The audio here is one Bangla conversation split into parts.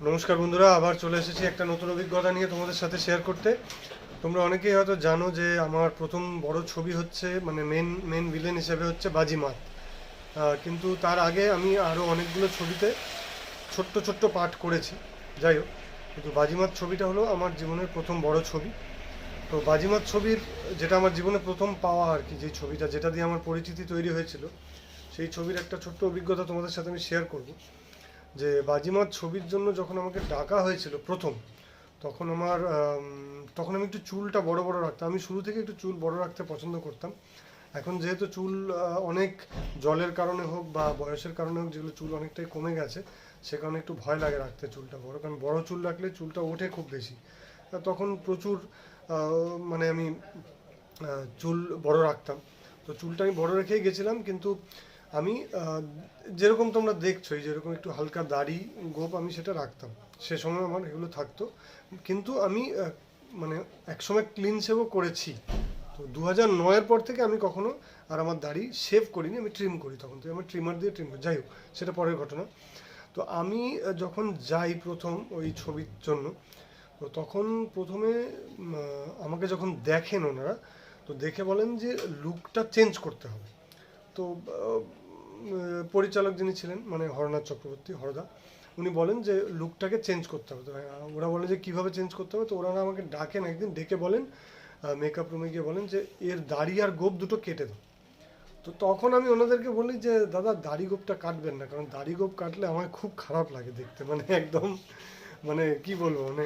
নমস্কার বন্ধুরা, আবার চলে এসেছি একটা নতুন অভিজ্ঞতা নিয়ে তোমাদের সাথে শেয়ার করতে। তোমরা অনেকেই হয়তো জানো যে আমার প্রথম বড় ছবি হচ্ছে মানে মেন মেন ভিলেন হিসেবে হচ্ছে বাজিমাত। কিন্তু তার আগে আমি আরও অনেকগুলো ছবিতে ছোট্ট ছোট্ট পাঠ করেছি। যাই হোক, কিন্তু বাজিমাত ছবিটা হলো আমার জীবনের প্রথম বড় ছবি। তো বাজিমাত ছবির, যেটা আমার জীবনে প্রথম পাওয়া আর কি, যে ছবিটা, যেটা দিয়ে আমার পরিচিতি তৈরি হয়েছিল, সেই ছবির একটা ছোট্ট অভিজ্ঞতা তোমাদের সাথে আমি শেয়ার করব। যে বাজিমাত ছবির জন্য যখন আমাকে ডাকা হয়েছিল প্রথম, তখন আমার তখন আমি একটু চুলটা বড় বড় রাখতাম। আমি শুরু থেকে একটু চুল বড় রাখতে পছন্দ করতাম। এখন যেহেতু চুল অনেক জলের কারণে হোক বা বয়সের কারণে হোক যেগুলো চুল অনেকটাই কমে গেছে, সে কারণে একটু ভয় লাগে রাখতে চুলটা বড়। কারণ বড় চুল রাখলে চুলটা ওঠে খুব বেশি। তখন প্রচুর মানে আমি চুল বড় রাখতাম। তো চুলটা আমি বড় রেখেই গেছিলাম, কিন্তু আমি যেরকম তোমরা দেখছ এই যেরকম একটু হালকা দাড়ি, গোপ আমি সেটা রাখতাম। সে সময় আমার এগুলো থাকতো। কিন্তু আমি মানে একসময় ক্লিন শেভও করেছি। তো দু হাজার নয়ের পর থেকে আমি কখনো আর আমার দাড়ি শেভ করিনি, আমি ট্রিম করি তখন থেকে। আমি ট্রিমার দিয়ে ট্রিম করি। যাই হোক, সেটা পরের ঘটনা। তো আমি যখন যাই প্রথম ওই ছবির জন্য, তো তখন প্রথমে আমাকে যখন দেখেন ওনারা, তো দেখে বলেন যে লুকটা চেঞ্জ করতে হবে। তো পরিচালক যিনি ছিলেন মানে হরনাথ চক্রবর্তী, হরদা, উনি বলেন যে লুকটাকে চেঞ্জ করতে হবে। ওরা বলে যে কীভাবে চেঞ্জ করতে হবে? তো ওনারা আমাকে ডাকেন, একদিন ডেকে বলেন মেকআপ রুমে গিয়ে বলেন যে এর দাড়ি আর গোপ দুটো কেটে দাও। তো তখন আমি ওনাদেরকে বলি যে, দাদা, দাড়ি গোপটা কাটবেন না, কারণ দাড়ি গোপ কাটলে আমার খুব খারাপ লাগে দেখতে। মানে একদম মানে কি বলব মানে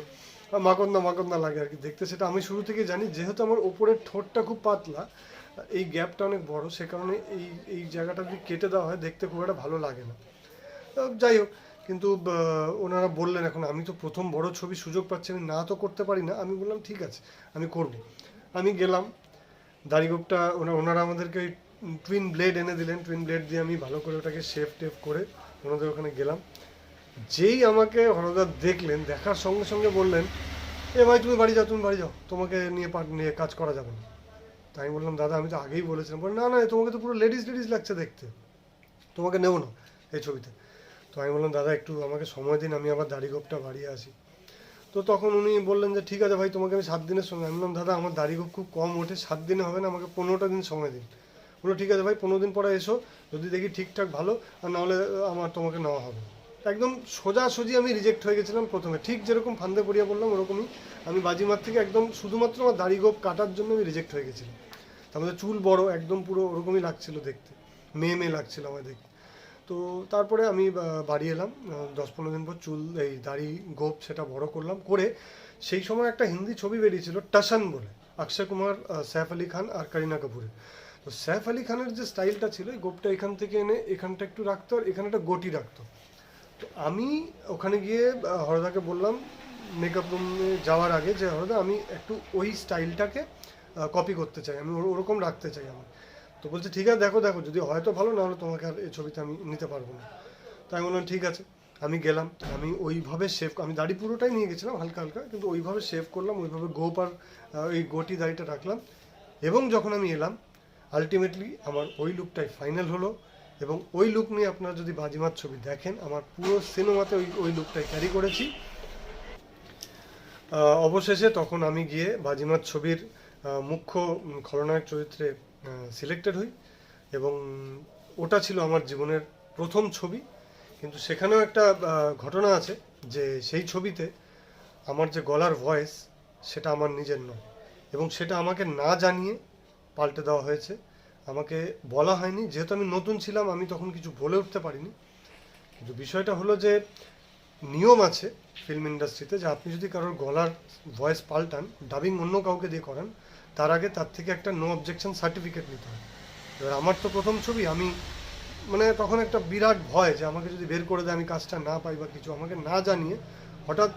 মাকন্দা মাকন্দা লাগে আর কি দেখতে। সেটা আমি শুরু থেকে জানি, যেহেতু আমার ওপরের ঠোঁটটা খুব পাতলা এই গ্যাপটা অনেক বড়, সে কারণে এই এই জায়গাটা যদি কেটে দেওয়া হয়, দেখতে খুব একটা ভালো লাগে না। যাই হোক, কিন্তু ওনারা বললেন এখন, আমি তো প্রথম বড় ছবি সুযোগ পাচ্ছি, আমি না তো করতে পারি না। আমি বললাম, ঠিক আছে, আমি করব। আমি গেলাম, দাড়িগোপটা, ওনা, ওনারা আমাদেরকে ওই টুইন ব্লেড এনে দিলেন। টুইন ব্লেড দিয়ে আমি ভালো করে ওটাকে শেপ টেপ করে ওনাদের ওখানে গেলাম। যেই আমাকে হরদা দেখলেন, দেখার সঙ্গে সঙ্গে বললেন, এ ভাই, তুমি বাড়ি যাও, তুমি বাড়ি যাও, তোমাকে নিয়ে নিয়ে কাজ করা যাবে না। আমি বললাম, দাদা, আমি তো আগেই বলেছিলাম। বলে, না না তোমাকে তো পুরো লেডিস লেডিস লাগছে দেখতে। তোমাকে নেব না এই ছবিতে। তো আমি বললাম, দাদা, একটু আমাকে সময় দিন, আমি আবার দাড়ি গোপটা বাড়িয়ে আসি। তো তখন উনি বললেন যে, ঠিক আছে ভাই, তোমাকে আমি সাত দিনের সময়, আমি বললাম, দাদা, আমার দাড়ি গোপ খুব কম, ওঠে সাত দিনে হবে না, আমাকে পনেরোটা দিন সময় দিন। বলল, ঠিক আছে ভাই, পনেরো দিন পরে এসো, যদি দেখি ঠিকঠাক ভালো, আর নাহলে আমার তোমাকে নেওয়া হবে। একদম সোজাসুজি আমি রিজেক্ট হয়ে গেছিলাম প্রথমে। ঠিক যেরকম ফান্দে পড়িয়া বললাম ওরকমই আমি বাজিমার থেকে একদম শুধুমাত্র আমার দাড়ি গোপ কাটার জন্য আমি রিজেক্ট হয়ে গেছিলাম। তার মধ্যে চুল বড়, একদম পুরো ওরকমই লাগছিল দেখতে। মেয়ে মেয়ে লাগছিল আমার দেখতে। তো তারপরে আমি বাড়ি এলাম দশ পনেরো দিন পর চুল, এই দাড়ি গোপ সেটা বড় করলাম, করে সেই সময় একটা হিন্দি ছবি বেরিয়েছিল টাসান বলে, অক্ষয় কুমার সৈফ আলী খান আর করিনা কাপুরের। তো সৈফ আলী খানের যে স্টাইলটা ছিল গোপটা এখান থেকে এনে এখানটা একটু রাখতো আর এখানে একটা গোটি রাখতো। তো আমি ওখানে গিয়ে হরদাকে বললাম মেকআপ রুমে যাওয়ার আগে যে, হরদা, আমি একটু ওই স্টাইলটাকে কপি করতে চাই। আমি ওর- ওরকম রাখতে চাই আমি তো বলছে, ঠিক আছে, দেখো দেখো, যদি হয়তো ভালো না হলে তোমাকে আর এই ছবিতে আমি নিতে পারব না। তাই আমি বললাম, ঠিক আছে। আমি গেলাম, আমি ওইভাবে শেভ আমি দাড়ি পুরোটাই নিয়ে গেছিলাম, হালকা হালকা, কিন্তু ওইভাবে শেভ করলাম, ওইভাবে গোপ আর ওই গোটি দাড়িটা রাখলাম এবং যখন আমি এলাম আলটিমেটলি আমার ওই লুকটাই ফাইনাল হলো। এবং ওই লুক নিয়ে আপনারা যদি বাজিমাত ছবি দেখেন, আমার পুরো সিনেমাতে ওই ওই লুকটাই ক্যারি করেছি। অবশেষে তখন আমি গিয়ে বাজিমাত ছবির মুখ্য খলনায়ক চরিত্রে সিলেক্টেড হই এবং ওটা ছিল আমার জীবনের প্রথম ছবি। কিন্তু সেখানেও একটা ঘটনা আছে যে সেই ছবিতে আমার যে গলার ভয়েস সেটা আমার নিজের নয় এবং সেটা আমাকে না জানিয়ে পাল্টে দেওয়া হয়েছে। আমাকে বলা হয়নি। যেহেতু আমি নতুন ছিলাম, আমি তখন কিছু বলে উঠতে পারিনি। কিন্তু বিষয়টা হলো যে, নিয়ম আছে ফিল্ম ইন্ডাস্ট্রিতে যে আপনি যদি কারোর গলার ভয়েস পাল্টান ডাবিং অন্য কাউকে দিয়ে করান, তার আগে তার থেকে একটা নো অবজেকশন সার্টিফিকেট নিতে হয়। এবার আমার তো প্রথম ছবি, আমি মানে তখন একটা বিরাট ভয় যে আমাকে যদি বের করে দেয়, আমি কাজটা না পাই বা কিছু, আমাকে না জানিয়ে হঠাৎ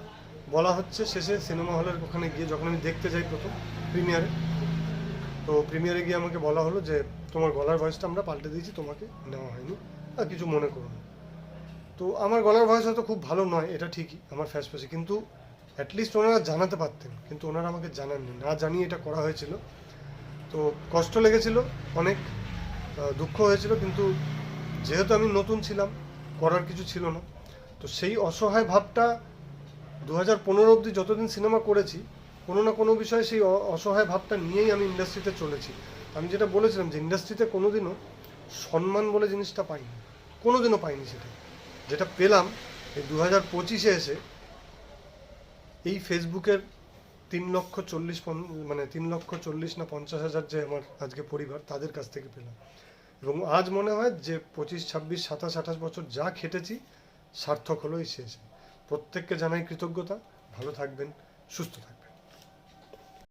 বলা হচ্ছে, শেষে সিনেমা হলের ওখানে গিয়ে যখন আমি দেখতে যাই প্রথম প্রিমিয়ারে তো প্রিমিয়ারে গিয়ে আমাকে বলা হলো যে, তোমার গলার ভয়েসটা আমরা পাল্টে দিয়েছি, তোমাকে নেওয়া হয়নি। আর কিছু মনে করো না। তো আমার গলার ভয়েস হয়তো খুব ভালো নয়, এটা ঠিকই, আমার ফ্যাস ফ্যাসে কিন্তু অ্যাটলিস্ট ওনারা জানাতে পারতেন, কিন্তু ওনারা আমাকে জানাননি। না জানিয়ে এটা করা হয়েছিল। তো কষ্ট লেগেছিল, অনেক দুঃখ হয়েছিল, কিন্তু যেহেতু আমি নতুন ছিলাম, করার কিছু ছিল না। তো সেই অসহায় ভাবটা দু হাজার পনেরো অবধি যতদিন সিনেমা করেছি কোনো না কোনো বিষয়ে সেই অসহায় ভাবটা নিয়েই আমি ইন্ডাস্ট্রিতে চলেছি। আমি যেটা বলেছিলাম যে ইন্ডাস্ট্রিতে কোনোদিনও সম্মান বলে জিনিসটা পাইনি। কোনোদিনও পাইনি সেটা। যেটা পেলাম, এই দু হাজার পঁচিশে এসে এই ফেসবুকের তিন লক্ষ চল্লিশ মানে তিন লক্ষ চল্লিশ না পঞ্চাশ হাজার যে আমার আজকে পরিবার, তাদের কাছ থেকে পেলাম। এবং আজ মনে হয় যে পঁচিশ, ছাব্বিশ, সাতাশ, আঠাশ বছর যা খেটেছি, সার্থক হলো এই শেষে। প্রত্যেককে জানাই কৃতজ্ঞতা। ভালো থাকবেন, সুস্থ থাকবেন।